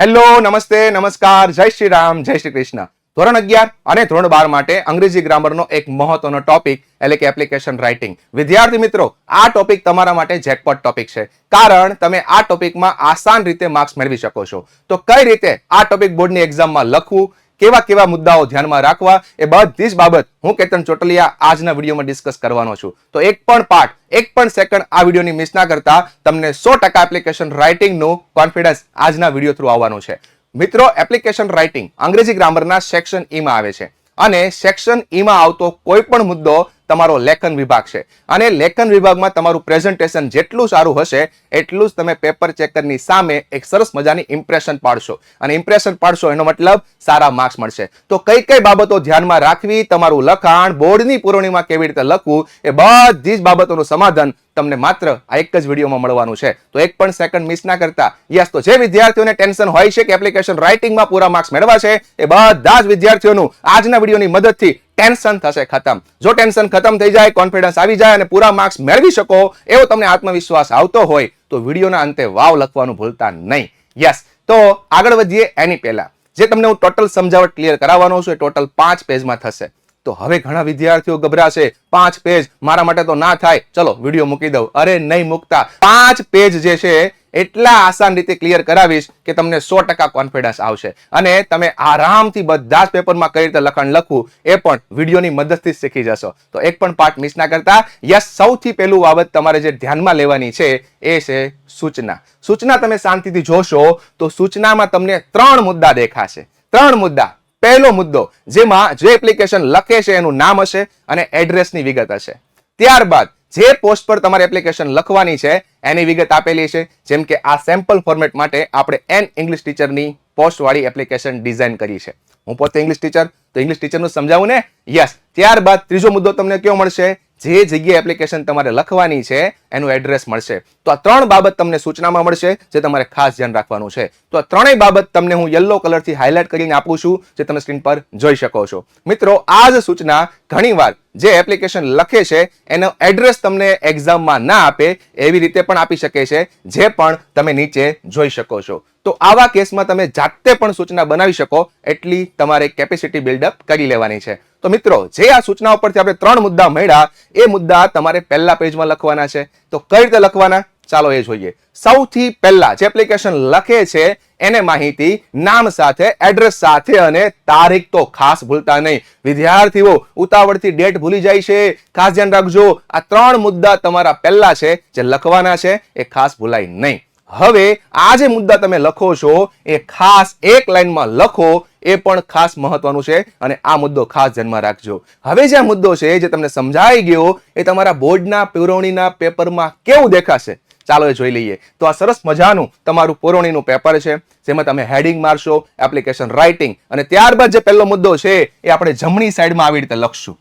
Hello, નમસ્તે, નમસ્કાર, જય શ્રી રામ, જય શ્રી કૃષ્ણ. ધોરણ અગિયાર અને ધોરણ બાર માટે અંગ્રેજી ગ્રામરનો એક મહત્વનો ટોપિક એટલે કે એપ્લિકેશન રાઇટિંગ વિદ્યાર્થી મિત્રો, આ ટોપિક તમારા માટે જેકપોટ ટોપિક છે. કારણ તમે આ ટોપિકમાં આસાન રીતે માર્ક્સ મેળવી શકો છો. તો કઈ રીતે આ ટોપિક બોર્ડની એક્ઝામમાં લખવું? કેવા કેવા મુદ્દાઓ ધ્યાનમાં રાખવા એ બધી જ બાબત હું કેતન ચોટલિયા આજના વિડીયોમાં ડિસ્કસ કરવાનો છું. તો એક પણ પાર્ટ એક પણ સેકન્ડ આ વિડીયોની મિસ ના કરતા તમને સો ટકા એપ્લિકેશન રાઇટિંગનું કોન્ફિડન્સ આજના વીડિયો થ્રુ આવવાનું છે. મિત્રો એપ્લિકેશન રાઇટિંગ અંગ્રેજી ગ્રામરના સેક્શન ઈમાં આવે છે. અને સેક્શન ઈમાં આવતો કોઈ પણ મુદ્દો તમારો લેખન વિભાગ છે. અને લેખન વિભાગમાં તમારું પ્રેઝન્ટેશન જેટલું સારું હશે, એટલું જ તમે પેપર ચેકરની સામે એક સરસ મજાની ઇમ્પ્રેશન પાડશો. અને ઇમ્પ્રેશન પાડશો એનો મતલબ સારા માર્ક્સ મળશે. તો કઈ કઈ બાબતો ધ્યાનમાં રાખવી, તમારું લખાણ, બોર્ડની પુરવણીમાં કેવી રીતે લખવું, એ બધી જ બાબતોનું સમાધાન તમને માત્ર આ એક જ વિડીયોમાં મળવાનું છે. તો એક પણ સેકન્ડ મિસ ના કરતા. યસ, તો જે વિદ્યાર્થીઓને ટેન્શન હોય છે કે એપ્લિકેશન રાઇટિંગમાં પૂરા માર્ક્સ મેળવા છે એ બધા જ વિદ્યાર્થીઓનું આજના વિડીયોની મદદથી ટેન્શન થશે ખતમ. જો ટેન્શન ખતમ થઈ જાય કોન્ફિડન્સ આવી જાય અને પૂરા માર્ક્સ મેળવી શકો, એવો તમને આત્મવિશ્વાસ આવતો હોય, તો વિડીયોના અંતે વાવ લખવાનું ભૂલતા નહીં. યસ તો આગળ વધીએ એની પહેલા. જે તમને હું ટોટલ સમજાવટ ક્લિયર કરાવવાનો છું, એ ટોટલ પાંચ પેજમાં થશે. તો હવે ઘણા વિદ્યાર્થીઓ ગભરાશે, પાંચ પેજ મારા માટે તો ના થાય. ચલો, વીડિયો મૂકી દઉં. અરે નહીં મૂકતા. પાંચ પેજ જે છે એટલા આસાન રીતે ક્લિયર કરાવીશ કે તમને સો ટકા કોન્ફિડન્સ આવશે. અને તમે આરામથી બધા જ પેપરમાં કઈ રીતે લખાણ લખવું એ પણ વિડીયોની મદદથી શીખી જશો. તો એક પણ પાર્ટ મિસ ના કરતા. યસ, સૌથી પહેલું બાબત તમારે જે ધ્યાનમાં લેવાની છે એ છે સૂચના. સૂચના તમે શાંતિથી જોશો તો સૂચનામાં તમને ત્રણ મુદ્દા દેખાશે. ત્રણ મુદ્દા. પહેલો મુદ્દો, જેમાં જે એપ્લિકેશન લખે છે એનું નામ હશે અને એડ્રેસની વિગત હશે. ત્યારબાદ જે પોસ્ટ પર તમારે એપ્લિકેશન લખવાની છે, એની વિગત આપેલી છે, જેમ કે આ સેમ્પલ ફોર્મેટ માટે આપણે એન ઇંગ્લિશ ટીચરની પોસ્ટ વાળી એપ્લિકેશન ડિઝાઇન કરી છે. હું પોતે ઇંગ્લિશ ટીચર તો ઇંગ્લિશ ટીચરનું સમજાવું ને? યસ ત્યારબાદ ત્રીજો મુદ્દો તમને કયો મળશે? જે જગ્યાએ એપ્લિકેશન તમારે લખવાની છે એનું એડ્રેસ મળશે. તો આ ત્રણ બાબત તમને સૂચનામાં મળશે જે તમારે ખાસ ધ્યાન રાખવાનું છે. તો આ ત્રણેય બાબત તમને હું યલો કલરથી હાઇલાઇટ કરીને આપું છું, જે તમે સ્ક્રીન પર જોઈ શકો છો. મિત્રો, આ જ સૂચના ઘણીવાર જે એપ્લિકેશન લખે છે, એનો એડ્રેસ તમને એક્ઝામમાં ના આપે, એવી રીતે પણ આપી શકે છે, જે પણ તમે નીચે જોઈ શકો છો. તો આવા કેસમાં તમે જાતે પણ સૂચના બનાવી શકો, એટલી તમારે કેપેસિટી બિલ્ડઅપ કરી લેવાની છે. તો મિત્રો, જે આ સૂચના ઉપરથી આપણે ત્રણ મુદ્દા મળ્યા, એ મુદ્દા તમારે પહેલા પેજમાં લખવાના છે. તો કઈ રીતે લખવાના? ચાલો એ જોઈએ. સૌથી પહેલા જે એપ્લિકેશન લખે છે, એને માહિતી, નામ સાથે એડ્રેસ સાથે અને તારીખ તો ખાસ ભૂલતા નહીં. વિદ્યાર્થીઓ, ઉતાવળથી ડેટ ભૂલી જાય છે. ખાસ ધ્યાન રાખજો. આ ત્રણ મુદ્દા તમારા પહેલા છે, જે લખવાના છે, એ ખાસ ભૂલાય નહીં. હવે આ જે મુદ્દા તમે લખો છો, એ ખાસ એક લાઈનમાં લખો એ પણ ખાસ મહત્વનું છે અને આ મુદ્દો ખાસ ધ્યાનમાં રાખજો. હવે જે આ મુદ્દો છે, જે તમને સમજાઈ ગયો, એ તમારા બોર્ડના પુરવણીના પેપરમાં કેવું દેખાશે? ચાલો એ જોઈ લઈએ. તો આ સરસ મજાનું તમારું પુરવણીનું પેપર છે, જેમાં તમે હેડિંગ મારશો, એપ્લિકેશન રાઇટિંગ, અને ત્યારબાદ જે પહેલો મુદ્દો છે, એ આપણે જમણી સાઈડમાં આવી રીતે લખશું.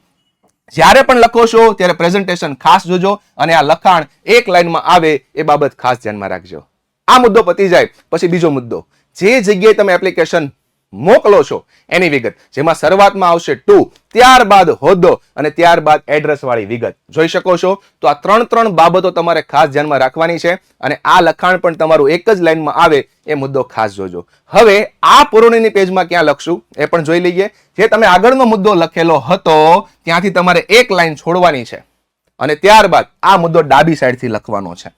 જ્યારે પણ લખો છો ત્યારે પ્રેઝન્ટેશન ખાસ જોજો, અને આ લખાણ એક લાઈનમાં આવે, એ બાબત ખાસ ધ્યાનમાં રાખજો. આ મુદ્દો પતી જાય, પછી બીજો મુદ્દો. જે જગ્યાએ તમે એપ્લિકેશન મોકલો છો એની વિગત. જેમાં શરૂઆતમાં આવશે ટુ, ત્યારબાદ હોદ્દો અને ત્યારબાદ એડ્રેસ વાળી વિગત. જોઈ શકો છો? તો આ ત્રણ ત્રણ બાબતો તમારે ખાસ ધ્યાનમાં રાખવાની છે અને આ લખાણ પણ તમારું એક જ લાઈનમાં આવે એ મુદ્દો ખાસ જોજો. હવે આ પુરવણીની પેજમાં ક્યાં લખશું એ પણ જોઈ લઈએ. જે તમે આગળનો મુદ્દો લખેલો હતો, ત્યાંથી તમારે એક લાઈન છોડવાની છે. અને ત્યારબાદ આ મુદ્દો ડાબી સાઈડથી લખવાનો છે.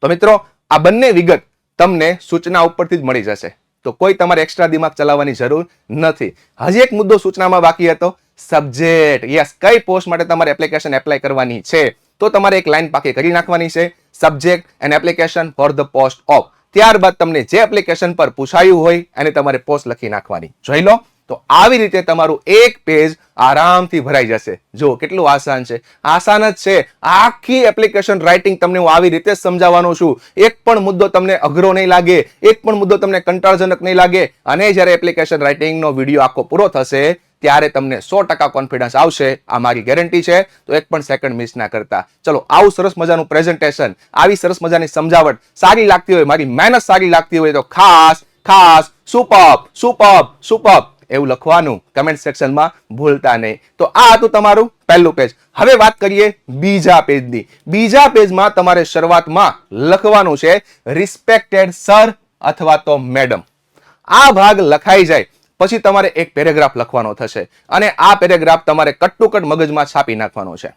તો મિત્રો, આ બંને વિગત તમને સૂચના ઉપરથી જ મળી જશે. તો કોઈ તમારે એક્સ્ટ્રા દિમાગ ચલાવવાની જરૂર નથી. હજી એક મુદ્દો સૂચનામાં બાકી હતો સબ્જેક્ટ યસ કઈ પોસ્ટ માટે તમારે એપ્લિકેશન એપ્લાય કરવાની છે? તો તમારે એક લાઈન પાકી કરી નાખવાની છે subject and application for the post of ત્યારબાદ તમને જે એપ્લિકેશન પર પૂછાયું હોય, એને તમારે પોસ્ટ લખી નાખવાની. જોઈ લો. તો આવી રીતે તમારું એક પેજ આરામથી ભરાઈ જશે. જો કેટલું આસાન છે. આસાન જ છે. આખી એપ્લિકેશન રાઇટિંગ તમને હું આવી રીતે સમજાવવાનો છું. એક પણ મુદ્દો તમને અઘરો નહીં લાગે, એક પણ મુદ્દો તમને કંટાળજનક નહીં લાગે, અને જ્યારે એપ્લિકેશન રાઇટિંગનો વીડિયો આખો પૂરો થશે, ત્યારે તમને સો ટકા કોન્ફિડન્સ આવશે. આ મારી ગેરંટી છે. તો એક પણ સેકન્ડ મિસ ના કરતા. ચલો, આવું સરસ મજાનું પ્રેઝન્ટેશન આવી સરસ મજાની સમજાવટ સારી લાગતી હોય, મારી મહેનત સારી લાગતી હોય તો ખાસ ખાસ સુપર સુપર સુપર એવું લખવાનું કમેન્ટ સેક્શનમાં ભૂલતા નહીં. તો આ હતું તમારું પહેલું પેજ હવે વાત કરીએ બીજા પેજની બીજા પેજમાં તમારે શરૂઆતમાં લખવાનું છે રિસ્પેક્ટેડ સર અથવા તો મેડમ આ ભાગ લખાઈ જાય, પછી તમારે એક પેરેગ્રાફ લખવાનો થશે અને આ પેરેગ્રાફ તમારે કટ મગજમાં છાપી નાખવાનો છે.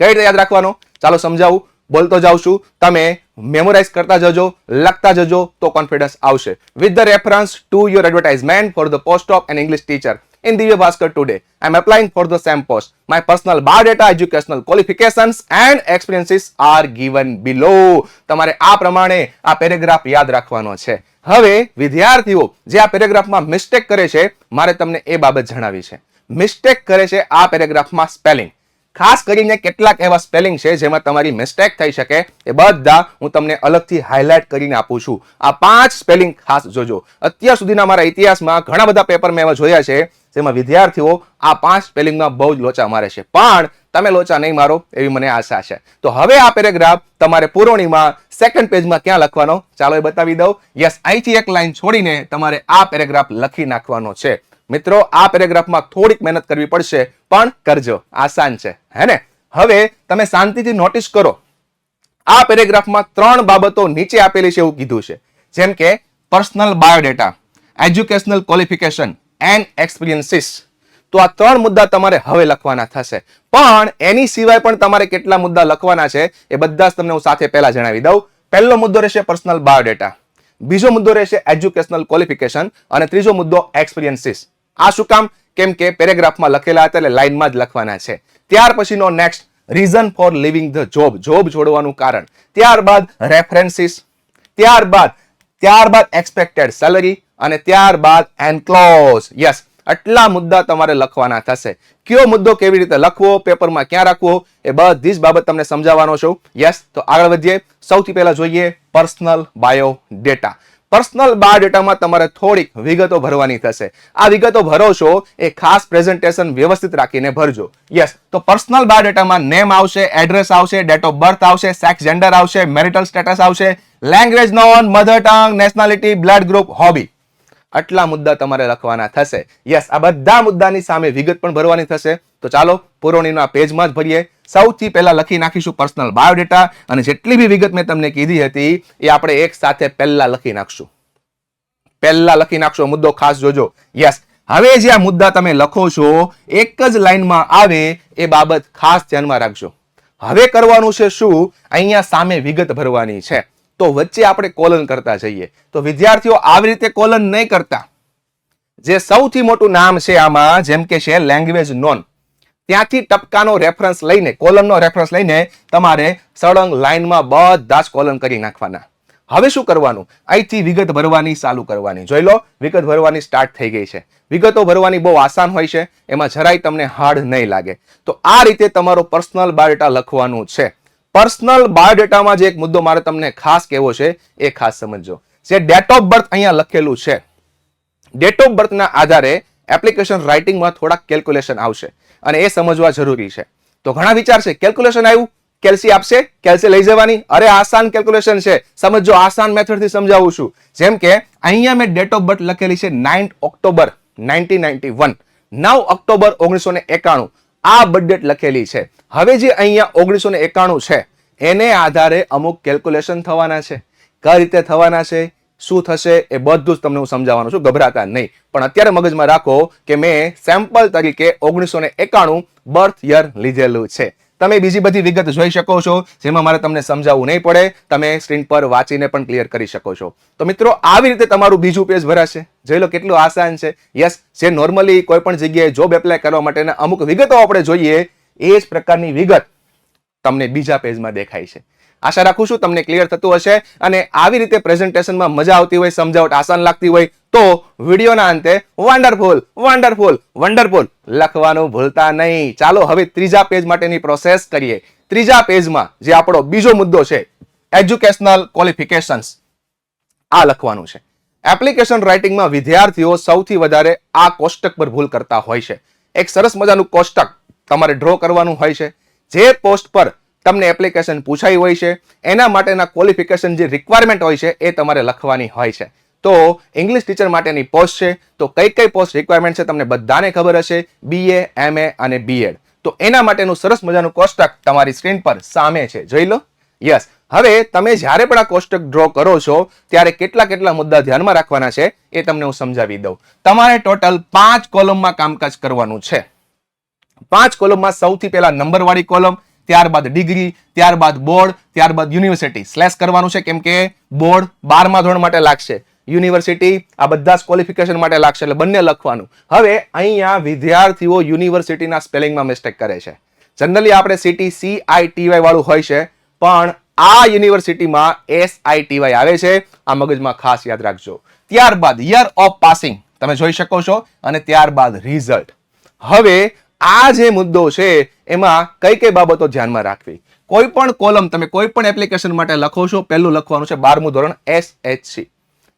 કઈ રીતે યાદ રાખવાનો? ચાલો સમજાવું. બોલતો જાઉં છું. તમે મેમોરાઇઝ કરતા જજો લખતા જજો તો કોન્ફિડન્સ આવશે with the reference to your advertisement for the post of an English teacher in Divya Bhaskar today. I am applying for the same post. My personal biodata, educational qualifications and experiences are given below. તમારે આ પ્રમાણે આ paragraph યાદ રાખવાનો છે હવે વિદ્યાર્થીઓ જે આ પેરેગ્રાફમાં મિસ્ટેક કરે છે મારે તમને એ બાબત જણાવી છે મિસ્ટેક કરે છે આ પેરેગ્રાફમાં સ્પેલિંગ ખાસ કરીને કેટલાક એવા સ્પેલિંગ છે જેમાં તમારી મિસ્ટેક થઈ શકે. એ બધા હું તમને અલગથી હાઇલાઇટ કરીને આપું છું. આ પાંચ સ્પેલિંગ ખાસ જોજો. અત્યાર સુધીના મારા ઇતિહાસમાં ઘણા બધા પેપર મેં એવા જોયા છે જેમાં વિદ્યાર્થીઓ આ પાંચ સ્પેલિંગમાં બહુ જ લોચા મારે છે. પણ તમે લોચા નહીં મારો એવી મને આશા છે. તો હવે આ પેરેગ્રાફ તમારે પુરવણીમાં સેકન્ડ પેજમાં ક્યાં લખવાનો? ચાલો એ બતાવી દઉં. યસ અહીંથી એક લાઈન છોડીને તમારે આ પેરેગ્રાફ લખી નાખવાનો છે. મિત્રો, આ પેરેગ્રાફમાં થોડીક મહેનત કરવી પડશે, પણ કરજો. આસાન છે. હે ને? હવે તમે શાંતિથી નોટિસ કરો. આ પેરેગ્રાફમાં ત્રણ બાબતો નીચે આપેલી છે એવું કીધું છે. જેમ કે, personal biodata, educational qualification, and experiences. તો આ ત્રણ મુદ્દા તમારે હવે લખવાના થશે. પણ એની સિવાય પણ તમારે કેટલા મુદ્દા લખવાના છે, એ બધા જ તમને હું સાથે પહેલા જણાવી દઉં. પહેલો મુદ્દો રહેશે પર્સનલ બાયોડેટા. બીજો મુદ્દો રહેશે એજ્યુકેશનલ ક્વોલિફિકેશન અને ત્રીજો મુદ્દો એક્સપિરિયન્સીસ આ શું કામ? કેમ કે પેરેગ્રાફમાં લખેલા હતા એટલે લાઇનમાં જ લખવાના છે. ત્યાર પછીનો next reason for leaving the job job છોડવાનું કારણ. ત્યારબાદ રેફરન્સીસ ત્યારબાદ ત્યારબાદ એક્સપેક્ટેડ સેલરી અને ત્યારબાદ એન્ક્લોઝ યસ આટલા મુદ્દા તમારે લખવાના થશે. કયો મુદ્દો કેવી રીતે લખવો, પેપરમાં ક્યાં રાખવો, એ બધી જ બાબત તમને સમજાવવાનો છું. યસ તો આગળ વધીએ. સૌથી પહેલા જોઈએ પર્સનલ બાયો ડેટા પર્સનલ બાયોડેટામાં તમારે થોડીક વિગતો ભરવાની થશે. આ વિગતો ભરો છો, એ ખાસ પ્રેઝન્ટેશન વ્યવસ્થિત રાખીને ભરજો. યસ તો પર્સનલ બાયોડેટામાં નેમ આવશે, એડ્રેસ આવશે, ડેટ ઓફ બર્થ આવશે, સેક્સ, જેન્ડર આવશે, મેરિટલ સ્ટેટસ આવશે language known mother tongue, nationality, blood group, hobby. આટલા મુદ્દા તમારે લખવાના થશે. યસ આ બધા મુદ્દાની સામે વિગત પણ ભરવાની થશે. તો ચાલો પુરવણીના પેજમાં જ ભરીએ. સૌથી પહેલા લખી નાખીશું પર્સનલ બાયોડેટા અને જેટલી બી વિગત મેં તમને કીધી હતી, એ આપણે એક સાથે પહેલા લખી નાખશું. પહેલા લખી નાખશો, મુદ્દો ખાસ જોજો. યસ હવે જે આ મુદ્દા તમે લખો છો, એક જ લાઈનમાં આવે એ બાબત ખાસ ધ્યાનમાં રાખજો. હવે કરવાનું છે શું? અહીંયા સામે વિગત ભરવાની છે. તો વચ્ચે આપણે કોલન કરતા જઈએ. તો વિદ્યાર્થીઓ આવી રીતે કોલન નહીં કરતા. જે સૌથી મોટું નામ છે આમાં, જેમ કે છે લેંગ્વેજ નોન ત્યાંથી ટપકાનો રેફરન્સ લઈને, કોલમનો રેફરન્સ લઈને તમારે સળંગ લાઇનમાં બધા જ કોલમ કરી નાખવાના. હવે શું કરવાનું? અહીંથી વિગત ભરવાની ચાલુ કરવાની. જોઈ લો, વિગત ભરવાની સ્ટાર્ટ થઈ ગઈ છે. વિગતો ભરવાની બહુ આસાન હોય છે, એમાં જરાય તમને હાર્ડ નહીં લાગે. તો આ રીતે તમારો પર્સનલ બાયોડેટા લખવાનું છે. પર્સનલ બાયોડેટામાં જે એક મુદ્દો મારે તમને ખાસ કહેવો છે, એ ખાસ સમજજો. જે ડેટ ઓફ બર્થ અહીંયા લખેલું છે. ડેટ ઓફ બર્થના આધારે એપ્લિકેશન રાઇટિંગમાં થોડાક કેલ્ક્યુલેશન આવશે અને એ સમજવા જરૂરી છે. તો ઘણા વિચાર છે કેલ્ક્યુલેશન આવ્યું કેલ્સી આપશે કેલ્સી લઈ જવાની. અરે, આસાન કેલ્ક્યુલેશન છે. સમજો આસાન મેથડથી સમજાવું છું. જેમ કે, અહીંયા મેં ડેટ ઓફ બર્થ લખેલી છે nine October nineteen ninety one નવ ઓક્ટોબર ઓગણીસો એકાણું. આ બજેટ લખેલી છે. હવે જે અહીંયા ઓગણીસો ને એકાણું છે, એને આધારે અમુક કેલ્ક્યુલેશન થવાના છે. કઈ રીતે થવાના છે, શું થશે, એ બધું જ તમને હું સમજાવવાનું છું. ગભરાતા નહીં. પણ અત્યારે મગજમાં રાખો કે મેં સેમ્પલ તરીકે ઓગણીસો ને એકાણું બર્થ યર લીધેલું છે. તમે બીજી બધી વિગત જોઈ શકો છો, જેમાં મારે તમને સમજાવવું નહીં પડે. તમે સ્ક્રીન પર વાંચીને પણ ક્લિયર કરી શકો છો. તો મિત્રો, આવી રીતે તમારું બીજું પેજ ભરાશે. જોઈ લો કેટલું આસાન છે. યસ જે નોર્મલી કોઈ પણ જગ્યાએ જોબ એપ્લાય કરવા માટેના અમુક વિગતો આપણે જોઈએ, એ જ પ્રકારની વિગત તમને બીજા પેજમાં દેખાય છે. આશા રાખું છું તમને ક્લિયર થતું હશે અને આવી રીતે પ્રેઝન્ટેશનમાં મજા આવતી હોય, સમજાવટ આસાન લાગતી હોય, તો વિડીયોના અંતે વન્ડરફુલ વન્ડરફુલ વન્ડરફુલ લખવાનું ભૂલતા નહીં. ચાલો હવે ત્રીજા પેજ માટેની પ્રોસેસ કરીએ. ત્રીજા પેજમાં જે આપણો બીજો મુદ્દો છે એજ્યુકેશનલ ક્વોલિફિકેશન્સ આ લખવાનું છે. એપ્લિકેશન રાઇટિંગમાં વિદ્યાર્થીઓ સૌથી વધારે આ કોષ્ટક પર ભૂલ કરતા હોય છે. એક સરસ મજાનું કોષ્ટક તમારે ડ્રો કરવાનું હોય છે. જે પોસ્ટ પર તમને એપ્લિકેશન પૂછાઈ હોય છે, એના માટેના ક્વોલિફિકેશન જે રિક્વાયરમેન્ટ હોય છે, એ તમારે લખવાની હોય છે. તો ઇંગ્લિશ ટીચર માટેની પોસ્ટ છે, તો કઈ કઈ પોસ્ટ રિક્વાયરમેન્ટ છે તમને બધાને ખબર હશે બીએ એમએ અને બીએડ તો એના માટેનું સરસ મજાનું કોષ્ટક તમારી સ્ક્રીન પર સામે છે. જોઈ લો. યસ હવે તમે જ્યારે પણ આ કોષ્ટક ડ્રો કરો છો, ત્યારે કેટલા કેટલા મુદ્દા ધ્યાનમાં રાખવાના છે એ તમને હું સમજાવી દઉં. તમારે ટોટલ પાંચ કોલમમાં કામકાજ કરવાનું છે. પાંચ કોલમમાં સૌથી પહેલા નંબરવાળી કોલમ ત્યારબાદ ડિગ્રી ત્યારબાદ બોર્ડ ત્યારબાદ યુનિવર્સિટી સ્લેશ કરવાનું છે કેમ કે બોર્ડ બારમા ધોરણ માટે લાગશે. યુનિવર્સિટી આ બધા જ ક્વોલિફિકેશન માટે લાગશે એટલે બંને લખવાનું. હવે અહીંયા વિદ્યાર્થીઓ યુનિવર્સિટીના સ્પેલિંગમાં મિસ્ટેક કરે છે. જનરલી આપણે સિટી સી આઈ વાળું હોય છે, પણ આ યુનિવર્સિટીમાં એસ આઈ આવે છે. આ મગજમાં ખાસ યાદ રાખજો. ત્યારબાદ યર ઓફ પાસિંગ તમે જોઈ શકો છો અને ત્યારબાદ રિઝલ્ટ. હવે આ જે મુદ્દો છે એમાં કઈ કઈ બાબતો ધ્યાનમાં રાખવી? કોઈ પણ કોલમ તમે કોઈ પણ એપ્લિકેશન માટે લખો છો, પહેલું લખવાનું છે બારમું ધોરણ એસ એચ સી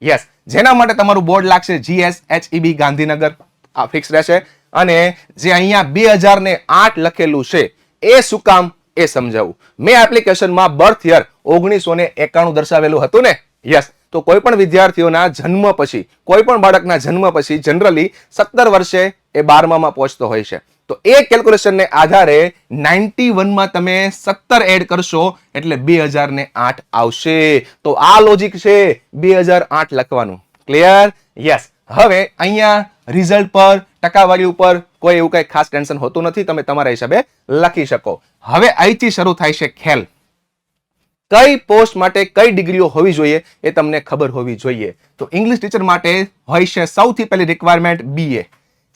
યસ જેના માટે તમારું બોર્ડ લાગશે જીએસ એચઈબી ગાંધીનગર. આ ફિક્સ રહેશે. અને જે અહીંયા બે હજાર ને આઠ લખેલું છે, એ શું કામ? એ સમજાવું. મેં એપ્લિકેશનમાં બર્થ યર ઓગણીસો ને એકાણું દર્શાવેલું હતું ને? યસ તો કોઈ પણ વિદ્યાર્થીઓના જન્મ પછી, કોઈ પણ બાળકના જન્મ પછી જનરલી સત્તર વર્ષે એ બારમામાં પહોંચતો હોય છે. તો એ કેલ્ક્યુલેશનને આધારે નાઇન્ટી વનમાં તમે સત્તર એડ કરશો એટલે બે હજાર ને આઠ આવશે. તો આ લોજિક છે બે હજાર આઠ લખવાનું. ક્લિયર યસ હવે અહીંયા રિઝલ્ટ પર, ટકાવારી ઉપર કોઈ એવું કઈ ખાસ ટેન્શન હોતું નથી, તમે તમારા હિસાબે લખી શકો. હવે અહીંથી શરૂ થાય છે ખેલ કઈ પોસ્ટ માટે કઈ ડિગ્રીઓ હોવી જોઈએ એ તમને ખબર હોવી જોઈએ. તો ઇંગ્લિશ ટીચર માટે હોય છે સૌથી પહેલી રિક્વાયરમેન્ટ બીએ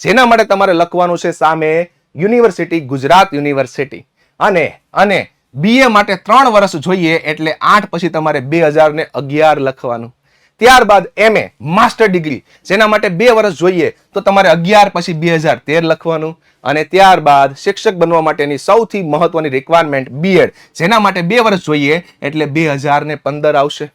જેના માટે તમારે લખવાનું છે સામે યુનિવર્સિટી ગુજરાત યુનિવર્સિટી અને અને બીએ માટે ત્રણ વર્ષ જોઈએ એટલે આઠ પછી તમારે બે હજાર ને અગિયાર લખવાનું. ત્યારબાદ એમએ માસ્ટર ડિગ્રી જેના માટે બે વર્ષ જોઈએ તો તમારે અગિયાર પછી બે હજાર તેર લખવાનું અને ત્યારબાદ શિક્ષક બનવા માટેની સૌથી મહત્વની રિક્વાયરમેન્ટ બીએડ જેના માટે બે વર્ષ જોઈએ એટલે બે હજાર ને પંદર આવશે.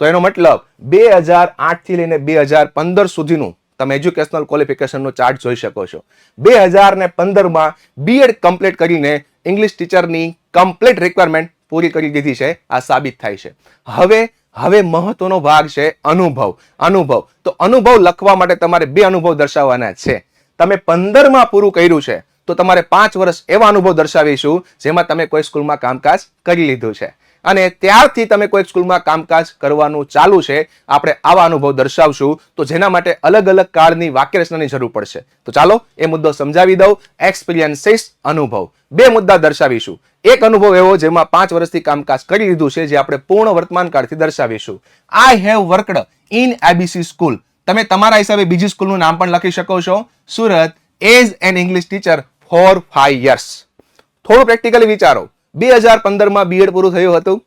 તો એનો મતલબ બે હજાર આઠથી લઈને બે હજાર પંદર સુધીનું તમે એજ્યુકેશનલ ક્વોલિફિકેશનનો ચાર્ટ જોઈ શકો છો. બે હજાર ને પંદરમાં બીએડ કમ્પ્લીટ કરીને ઇંગ્લિશ ટીચરની કમ્પ્લીટ રિક્વાયરમેન્ટ પૂરી કરી દીધી છે. આ સાબિત થાય છે. હવે હવે મહત્વનો ભાગ છે અનુભવ. અનુભવ. તો અનુભવ લખવા માટે તમારે બે અનુભવ દર્શાવવાના છે. તમે પંદરમાં પૂરું કર્યું છે, તો તમારે પાંચ વર્ષ એવા અનુભવ દર્શાવીશું જેમાં તમે કોઈ સ્કૂલમાં કામકાજ કરી લીધું છે. અને ત્યારથી તમે કોઈ સ્કૂલમાં કામકાજ કરવાનું ચાલુ છે, આપણે આવા અનુભવ દર્શાવશું. તો જેના માટે અલગ અલગ કાળની વાક્ય રચનાની જરૂર પડશે. તો ચાલો એ મુદ્દો સમજાવી દઉં. એક્સપિરિયન્સીસ અનુભવ. બે મુદ્દા દર્શાવીશું. એક અનુભવ એવો જેમાં પાંચ વર્ષથી કામકાજ કરી લીધું છે, જે આપણે પૂર્ણ વર્તમાન કાળથી દર્શાવીશું. I have worked in ABC school તમે તમારા હિસાબે બીજી સ્કૂલનું નામ પણ લખી શકો છો. Surat as an English teacher for five years થોડું પ્રેક્ટિકલી વિચારો. બે હજાર પંદરમાં બીએડ પૂરું થયું હતું.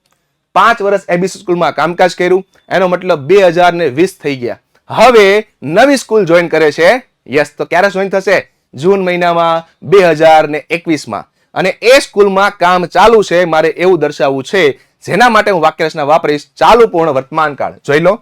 પાંચ વર્ષ એબીસી સ્કૂલમાં કામકાજ કર્યું. એનો મતલબ બે હજાર ને વીસ થઈ ગયા. હવે નવી સ્કૂલ જોઈન કરે છે. યસ તો ક્યારે જોઈન થશે? જૂન મહિનામાં બે હજાર ને એકવીસમાં. અને એ સ્કૂલમાં કામ ચાલુ છે મારે એવું દર્શાવવું છે જેના માટે હું વાક્યરચના વાપરીશ ચાલુ પૂર્ણ વર્તમાન કાળ. જોઈ લો.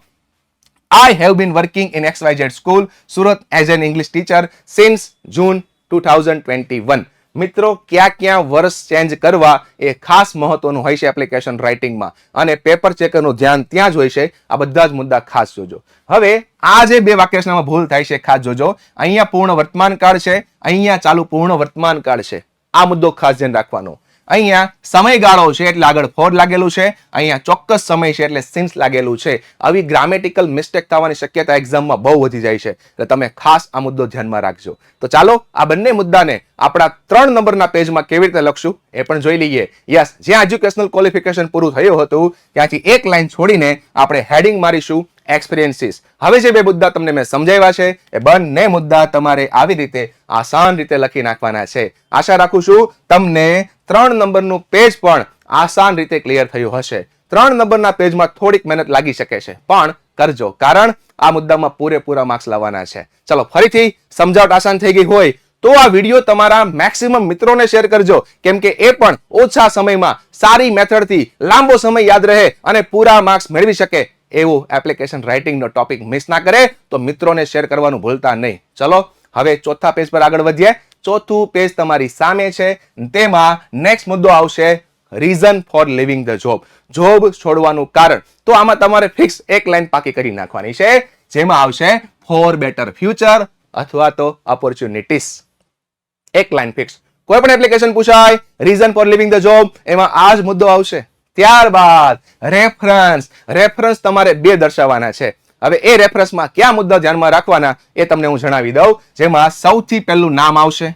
I have been working in XYZ school, Surat as an English teacher since June 2021. મિત્રો ક્યાં ક્યાં વર્ષ ચેન્જ કરવા એ ખાસ મહત્વનું હોય છે એપ્લિકેશન રાઇટિંગમાં અને પેપર ચેકરનું ધ્યાન ત્યાં જ હોય છે. આ બધા જ મુદ્દા ખાસ જોજો. હવે આ જે બે વાક્યરચનામાં ભૂલ થાય છે ખાસ જોજો. અહીંયા પૂર્ણ વર્તમાન કાળ છે અહીંયા ચાલુ પૂર્ણ વર્તમાન કાળ છે. આ મુદ્દો ખાસ ધ્યાન રાખવાનો. અહીંયા સમયગાળો છે એટલે આગળ ફોર લાગેલું છે, અહીંયા ચોક્કસ સમય છે એટલે સિન્સ લાગેલું છે. આવી ગ્રામેટિકલ મિસ્ટેક થવાની શક્યતા એક્ઝામમાં બહુ વધી જાય છે. એટલે તમે ખાસ આ મુદ્દો ધ્યાનમાં રાખજો. તો ચાલો, આ બંને મુદ્દાને આપણા ત્રણ નંબરના પેજમાં કેવી રીતે લખશું એ પણ જોઈ લઈએ. યસ, જ્યાં એજ્યુકેશનલ ક્વોલિફિકેશન પૂરું થયું હતું, ત્યાંથી એક લાઈન છોડીને આપણે હેડિંગ મારીશું. એક્સપિરિયન્સીસ હવે જે બે મુદ્દા તમને મેં સમજાવ્યા છે, એ બંને મુદ્દા તમારે આવી રીતે આસાન રીતે લખી નાખવાના છે. આશા રાખું છું તમને ત્રણ નંબરનું પેજ પણ આસાન રીતે ક્લિયર થયું હશે. ત્રણ નંબરના પેજમાં થોડીક મહેનત લાગી શકે છે, પણ કરજો, કારણ આ મુદ્દામાં પૂરેપૂરા માર્ક્સ લાવવાના છે. ચલો, ફરીથી સમજાવટ આસાન થઈ ગઈ હોય તો આ વીડિયો તમારા મેક્સિમમ મિત્રોને શેર કરજો. કેમ કે એ પણ ઓછા સમયમાં સારી મેથડથી લાંબો સમય યાદ રહે અને પૂરા માર્ક્સ મેળવી શકે. એવું એપ્લિકેશન રાઇટિંગનો ટોપિક મિસ ના કરે, તો મિત્રોને શેર કરવાનું ભૂલતા નહીં. ચલો, હવે ચોથા પેજ પર આગળ વધીએ. ચોથું પેજ તમારી સામે છે. તેમાં નેક્સ્ટ મુદ્દો આવશે reason for leaving the job job છોડવાનું કારણ. તો આમાં તમારે ફિક્સ એક લાઈન પાકી કરી નાખવાની છે, જેમાં આવશે ફોર બેટર ફ્યુચર અથવા તો ઓપોર્ચ્યુનિટીસ એક લાઈન ફિક્સ કોઈ પણ એપ્લિકેશન પૂછાય reason for leaving the job એમાં આ જ મુદ્દો આવશે. ત્યારબાદ રેફરન્સ રેફરન્સ તમારે બે દર્શાવવાના છે. હવે એ રેફરન્સમાં કયા મુદ્દા ધ્યાનમાં રાખવાના એ તમને હું જણાવી દઉં. જેમાં સૌથી પહેલું નામ આવશે,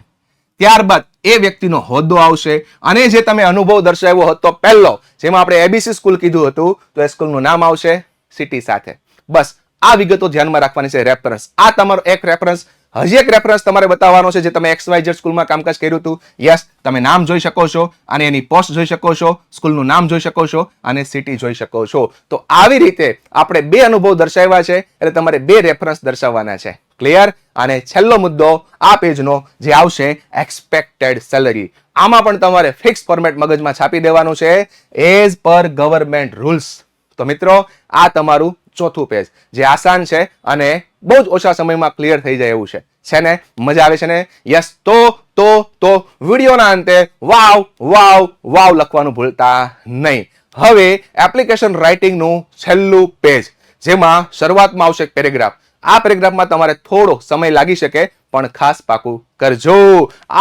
ત્યારબાદ એ વ્યક્તિનો હોદ્દો આવશે, અને જે તમે અનુભવ દર્શાવ્યો હતો પહેલો, જેમાં આપણે એબીસી સ્કૂલ કીધું હતું, તો એ સ્કૂલનું નામ આવશે સિટી સાથે. બસ, આ વિગતો ધ્યાનમાં રાખવાની છે રેફરન્સ આ તમારો એક રેફરન્સ હજી એક રેફરન્સ તમારે બતાવવાનો છે જે તમે એક્સ વાય સ્કૂલમાં કામકાજ કર્યું હતું. યસ તમે નામ જોઈ શકો છો અને એની પોસ્ટ જોઈ શકો છો, સ્કૂલનું નામ જોઈ શકો છો અને સિટી જોઈ શકો છો. તો આવી રીતે આપણે બે અનુભવ દર્શાવ્યા છે એટલે તમારે બે રેફરન્સ દર્શાવવાના છે. ક્લિયર અને છેલ્લો મુદ્દો આ પેજનો જે આવશે એક્સપેક્ટેડ સેલરી આમાં પણ તમારે ફિક્સ ફોર્મેટ મગજમાં છાપી દેવાનું છે. એઝ પર ગવર્મેન્ટ રૂલ્સ તો મિત્રો, આ તમારું ચોથું પેજ. જે આસાન છે અને બહુ જ ઓછા સમયમાં ક્લિયર થઈ જાય એવું છે. છે ને મજા આવે છે ને યસ તો તો તો, વિડીયોના અંતે વાવ વાવ વાવ લખવાનું ભૂલતા નહીં. હવે એપ્લિકેશન રાઇટિંગનું છેલ્લું પેજ જેમાં શરૂઆતમાં આવશે પેરેગ્રાફ આ પેરેગ્રાફમાં તમારે થોડો સમય લાગી શકે, પણ ખાસ પાકું કરજો.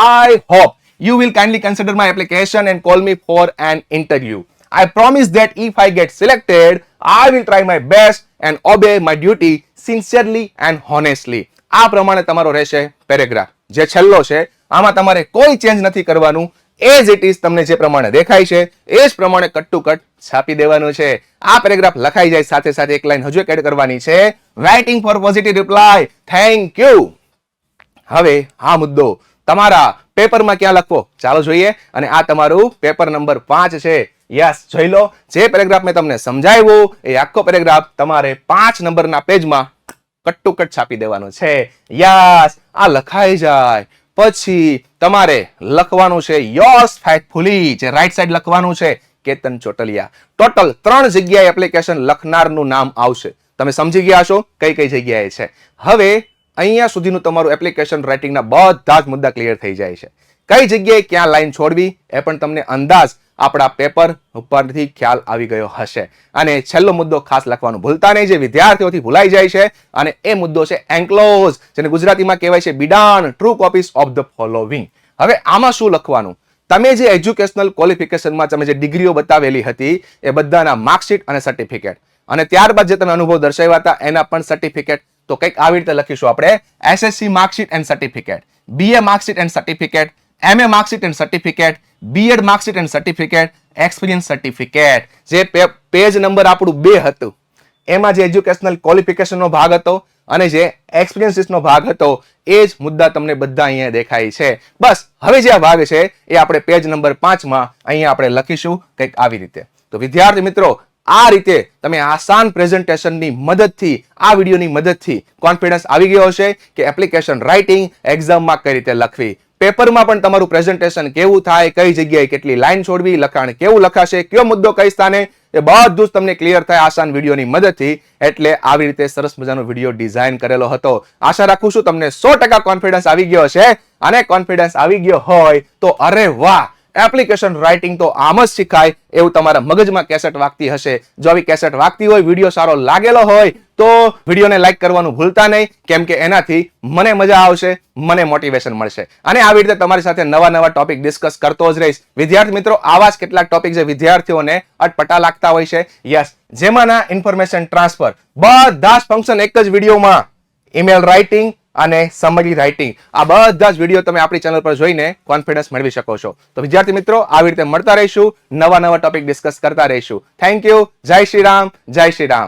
I hope you will kindly consider my application and call me for an interview I promise that if I get selected I will try my best and obey my duty sincerely and honestly આ પ્રમાણે તમારો રહેશે paragraph જે છેલ્લો છે, આમાં તમારે કોઈ ચેન્જ નથી કરવાનું. એઝ ઇટ ઇઝ તમને જે પ્રમાણે દેખાય છે, એ જ પ્રમાણે કટ ટુ કટ છાપી દેવાનું છે. આ પેરેગ્રાફ લખાઈ જાય સાથે સાથે એક લાઈન હજુ એડ કરવાની છે. Writing for positive reply thank you હવે આ મુદ્દો તમારા પેપરમાં ક્યાં લખવો? ચાલો જોઈએ. અને આ તમારું પેપર નંબર પાંચ છે. યસ, જોઈ લો. જે પેરેગ્રાફ મેં તમને સમજાવ્યું, એ આખો પેરેગ્રાફ તમારે પાંચ નંબરના પેજમાં કટ છાપી દેવાનો છે. યસ, આ લખાઈ જાય. પછી તમારે લખવાનું છે યોર્સ ફેટફુલી જે રાઈટ સાઈડ લખવાનું છે, કેતન ચોટલિયા. ટોટલ ત્રણ જગ્યાએ એપ્લિકેશન લખનારનું નામ આવશે. તમે સમજી ગયા છો કઈ કઈ જગ્યાએ છે? હવે અહીંયા સુધીનું તમારું એપ્લિકેશન રાઇટિંગના બધા જ મુદ્દા ક્લિયર થઈ જાય છે. કઈ જગ્યાએ ક્યાં લાઈન છોડવી એ પણ તમને અંદાજ આપણા પેપર ઉપરથી ખ્યાલ આવી ગયો હશે. અને છેલ્લો મુદ્દો ખાસ લખવાનું ભૂલતા નહીં, જે વિદ્યાર્થીઓથી ભૂલાઈ જાય છે અને એ મુદ્દો છે એન્ક્લોઝ જેને ગુજરાતીમાં કહેવાય છે બિડાન true copies of the following હવે આમાં શું લખવાનું? તમે જે એજ્યુકેશનલ ક્વોલિફિકેશનમાં તમે જે ડિગ્રીઓ બતાવેલી હતી એ બધાના માર્કશીટ અને સર્ટિફિકેટ અને ત્યારબાદ જે તમે અનુભવ દર્શાવ્યા હતા, એના પણ સર્ટિફિકેટ તો કંઈક આવી રીતે લખીશું આપણે SSC marksheet and certificate BA marksheet and certificate MA marksheet and certificate BEd marksheet and certificate experience certificate જે પેજ નંબર આપણું બે હતું. એમાં જે એજ્યુકેશનલ ક્વોલિફિકેશનનો ભાગ હતો અને જે એક્સપિરિયન્સીસનો ભાગ હતો, એ જ મુદ્દા તમને બધા અહીંયા દેખાય છે. બસ, હવે જે આ ભાગ છે, એ આપણે પેજ નંબર પાંચમાં અહીંયા આપણે લખીશું કંઈક આવી રીતે. તો વિદ્યાર્થી મિત્રો આ રીતે તમે આસાન પ્રેઝન્ટેશનની મદદથી, આ વિડીયોની મદદથી કોન્ફિડન્સ આવી ગયો હશે કે એપ્લિકેશન રાઇટિંગ એક્ઝામમાં કઈ રીતે લખવી. પેપરમાં પણ તમારું પ્રેઝન્ટેશન કેવું થાય, કઈ જગ્યાએ કેટલી લાઈન છોડવી, લખાણ કેવું લખાશે, કયો મુદ્દો કઈ સ્થાને, એ બધું જ તમને ક્લિયર થાય આસાન વિડીયોની મદદથી. એટલે આવી રીતે સરસ મજાનો વીડિયો ડિઝાઇન કરેલો હતો. આશા રાખું છું તમને સો કોન્ફિડન્સ આવી ગયો છે અને કોન્ફિડન્સ આવી ગયો હોય તો અરે વાહ! એપ્લિકેશન રાઇટિંગ તો આમ જ શીખાય એવું તમારા મગજમાં કેસેટ વાગતી હશે. જો આવી કેસેટ વાગતી હોય વીડિયો સારો લાગેલો હોય, તો વિડીયોને લાઈક કરવાનું ભૂલતા નહીં. કેમ કે એનાથી મને મજા આવશે, મને મોટિવેશન મળશે. અને આવી રીતે તમારી સાથે નવા નવા ટોપિક ડિસ્કસ કરતો જ રહીશ. વિદ્યાર્થી મિત્રો, આવા જ કેટલાક ટોપિક જે વિદ્યાર્થીઓને અટપટા લાગતા હોય છે. યસ જેમાંના ઇન્ફોર્મેશન ટ્રાન્સફર બધા જ ફંક્શન એક જ વિડીયોમાં ઈમેલ રાઇટિંગ અને સમરી રાઇટિંગ આ બધા જ વીડિયો તમે આપણી ચેનલ પર જોઈને કોન્ફિડન્સ મેળવી શકો છો. તો વિદ્યાર્થી મિત્રો, આવી રીતે મળતા રહીશું. નવા નવા ટોપિક ડિસ્કસ કરતા રહીશું. થેન્ક યુ જય શ્રી રામ. જય શ્રી રામ.